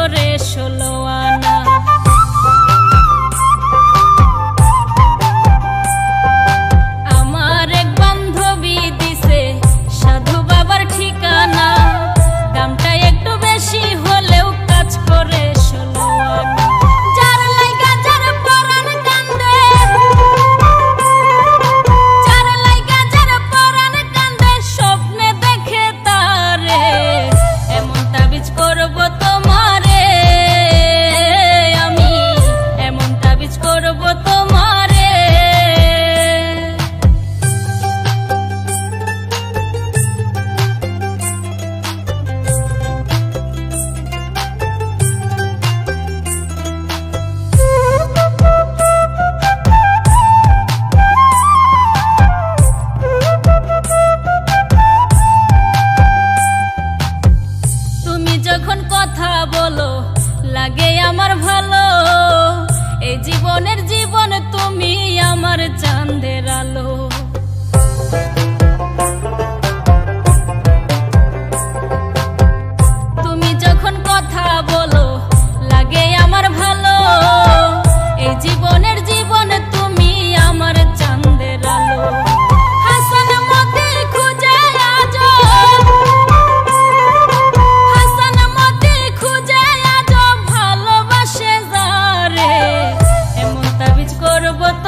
করে ষোলো বলো লাগে আমার ভালো। এই জীবনের জীবন তুমি আমার চাঁদের আলো। работать.